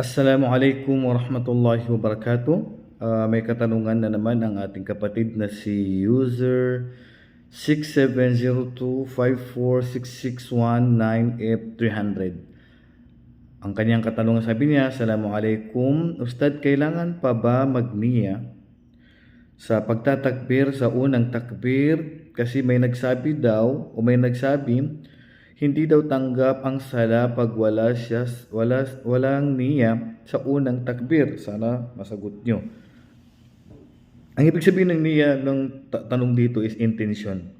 Assalamualaikum warahmatullahi wabarakatuh. Ah, may katanungan na naman ang ating kapatid na si user 6702546619F300. Ang kanyang katanungan sabi niya, Assalamualaikum. Ustad, kailangan pa ba magniya sa pagtatakbir sa unang takbir? Kasi may nagsabi daw o may nagsabi hindi daw tanggap ang sala pag wala siya wala walang niya sa unang takbir. Sana masagot nyo. Ang ibig sabihin ng niya ng ta- tanong dito is intention.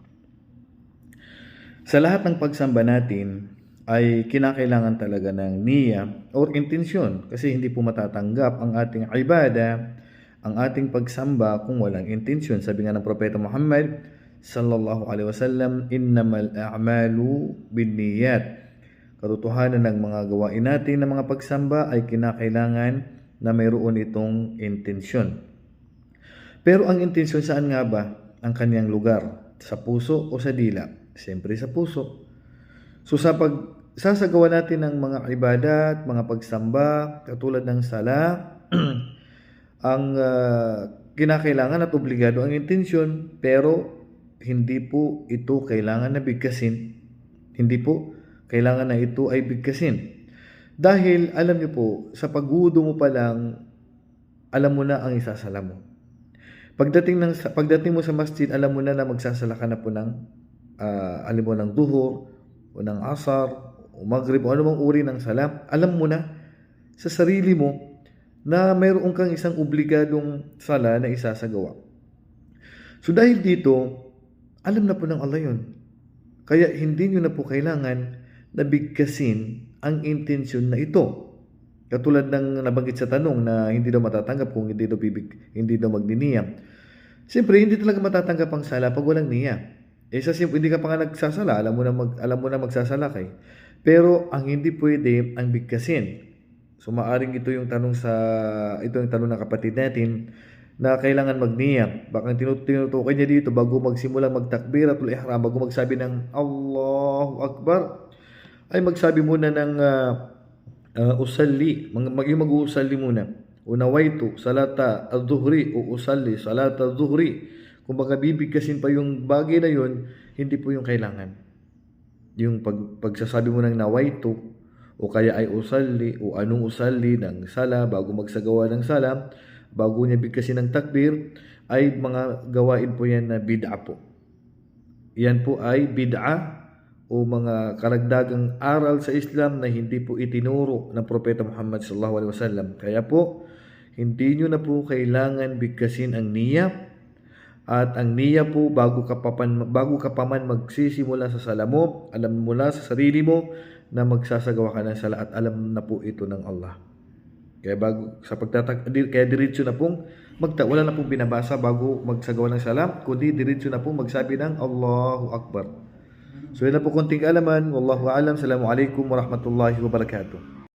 Sa lahat ng pagsamba natin ay kinakailangan talaga ng niya or intensyon kasi hindi po matatanggap ang ating ibada, ang ating pagsamba kung walang intensyon. Sabi nga ng Propeta Muhammad sallallahu alaihi wasallam, innamal a'malu binniyat. Katotohanan ng mga gawain natin ng mga pagsamba ay kinakailangan na mayroon itong intensyon. Pero ang intensyon saan nga ba ang kanyang lugar? Sa puso o sa dila? Siyempre sa puso. So sa pag sasagawa natin ng mga ibadat, mga pagsamba, katulad ng sala, ang ah, kinakailangan at obligado ang intensyon, pero hindi po ito kailangan na bigkasin. Hindi po kailangan na ito ay bigkasin. Dahil alam niyo po, sa paghudo mo pa lang, alam mo na ang isasala mo. Pagdating ng pagdating mo sa masjid, alam mo na na magsasala ka na po ng ah, alam mo ng duhur o ng asar o maghrib o anumang uri ng salam. Alam mo na sa sarili mo na mayroon kang isang obligadong sala na isasagawa. So dahil dito, alam na po ng Allah yun. Kaya hindi nyo na po kailangan na bigkasin ang intensyon na ito. Katulad ng nabanggit sa tanong na hindi daw matatanggap kung hindi daw bibig, hindi daw magdiniya. Siyempre, hindi talaga matatanggap ang sala pag walang niya. Eh sa simple, hindi ka pa nga nagsasala, alam mo na mag, alam mo na magsasala kay. Pero ang hindi pwede ang bigkasin. So maaring ito yung tanong sa ito yung tanong ng kapatid natin na kailangan magniya. Baka tinut- tinutukoy niya dito bago magsimula magtakbiratul ihram, bago magsabi ng Allahu Akbar, ay magsabi muna ng ah, ah, usalli, mag, mag, yung mag-uusalli muna. Unawaitu, salata al-dhuhri, o usalli, salata al-dhuhri. Kung baka bibigkasin pa yung bagay na yun, hindi po yung kailangan. Yung pag, pagsasabi mo ng nawaitu, o kaya ay usalli, o anong usalli ng sala, bago magsagawa ng sala, bago niya bigkasin ng takbir, ay mga gawain po yan na bid'a po. Yan po ay bid'a o mga karagdagang aral sa Islam na hindi po itinuro ng Propeta Muhammad sallallahu alaihi wasallam. Kaya po, hindi nyo na po kailangan bigkasin ang niya at ang niya po bago ka pa, pan, bago ka pa man magsisimula sa sala mo, alam mo na sa sarili mo na magsasagawa ka ng sala at alam na po ito ng Allah. Kaya bago sa pagtatak di- kaya diretso na pong magta wala na pong binabasa bago magsagawa ng salam, kundi diretso na pong magsabi ng Allahu Akbar. So yan na po konting alaman. Wallahu a'lam. Assalamualaikum warahmatullahi wabarakatuh.